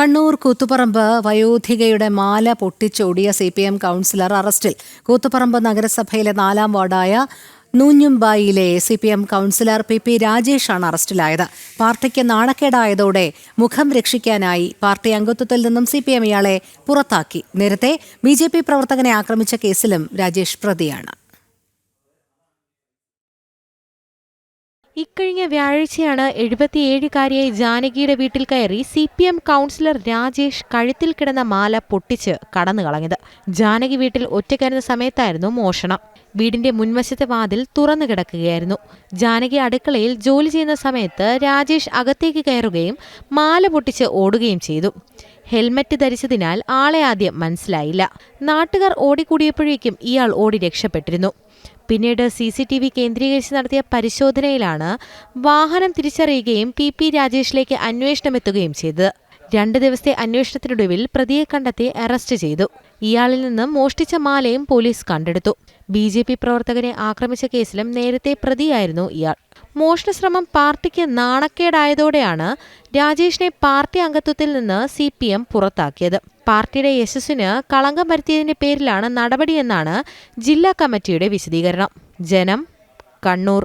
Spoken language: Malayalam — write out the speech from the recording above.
കണ്ണൂർ കൂത്തുപറമ്പ് വയോധികയുടെ മാല പൊട്ടിച്ചോടിയ സി പി എം കൗൺസിലർ അറസ്റ്റിൽ കൂത്തുപറമ്പ് നഗരസഭയിലെ നാലാം വാർഡായ നൂഞ്ഞുംബായിയിലെ C P M councillor P P രാജേഷാണ് അറസ്റ്റിലായത്. പാർട്ടിക്ക് നാണക്കേടായതോടെ മുഖം രക്ഷിക്കാനായി പാർട്ടി അംഗത്വത്തിൽ നിന്നും സി പി എം ഇയാളെ പുറത്താക്കി. നേരത്തെ ബി ജെ പി പ്രവർത്തകനെ ആക്രമിച്ച കേസിലും രാജേഷ് പ്രതിയാണ്. ഇക്കഴിഞ്ഞ വ്യാഴാഴ്ചയാണ് എഴുപത്തിയേഴുകാരിയായി ജാനകിയുടെ വീട്ടിൽ കയറി C P M councillor Rajesh കഴുത്തിൽ കിടന്ന മാല പൊട്ടിച്ച് കടന്നു കളഞ്ഞത്. ജാനകി വീട്ടിൽ ഒറ്റയ്ക്കായിരുന്ന സമയത്തായിരുന്നു മോഷണം. വീടിന്റെ മുൻവശത്തെ വാതിൽ തുറന്നു കിടക്കുകയായിരുന്നു. ജാനകി അടുക്കളയിൽ ജോലി ചെയ്യുന്ന സമയത്ത് രാജേഷ് അകത്തേക്ക് കയറുകയും മാല പൊട്ടിച്ച് ഓടുകയും ചെയ്തു. ഹെൽമറ്റ് ധരിച്ചതിനാൽ ആളെ ആദ്യം മനസ്സിലായില്ല. നാട്ടുകാർ ഓടിക്കൂടിയപ്പോഴേക്കും ഇയാൾ ഓടി രക്ഷപ്പെട്ടിരുന്നു. പിന്നീട് സി സി ടി വി കേന്ദ്രീകരിച്ച് നടത്തിയ പരിശോധനയിലാണ് വാഹനം തിരിച്ചറിയുകയും പി പി രാജേഷിലേക്ക് അന്വേഷണമെത്തുകയും ചെയ്തത്. രണ്ട് ദിവസത്തെ അന്വേഷണത്തിനൊടുവിൽ പ്രതിയെ കണ്ടെത്തി അറസ്റ്റ് ചെയ്തു. ഇയാളിൽ നിന്ന് മോഷ്ടിച്ച മാലയും പോലീസ് കണ്ടെടുത്തു. ബി പ്രവർത്തകനെ ആക്രമിച്ച കേസിലും നേരത്തെ പ്രതിയായിരുന്നു ഇയാൾ. മോഷണശ്രമം പാർട്ടിക്ക് നാണക്കേടായതോടെയാണ് രാജേഷിനെ പാർട്ടി അംഗത്വത്തിൽ നിന്ന് സി പി എം പുറത്താക്കിയത്. പാർട്ടിയുടെ യശസ്സിന് കളങ്കം വരുത്തിയതിന്റെ പേരിലാണ് നടപടിയെന്നാണ് ജില്ലാ കമ്മിറ്റിയുടെ വിശദീകരണം. ജനം കണ്ണൂർ.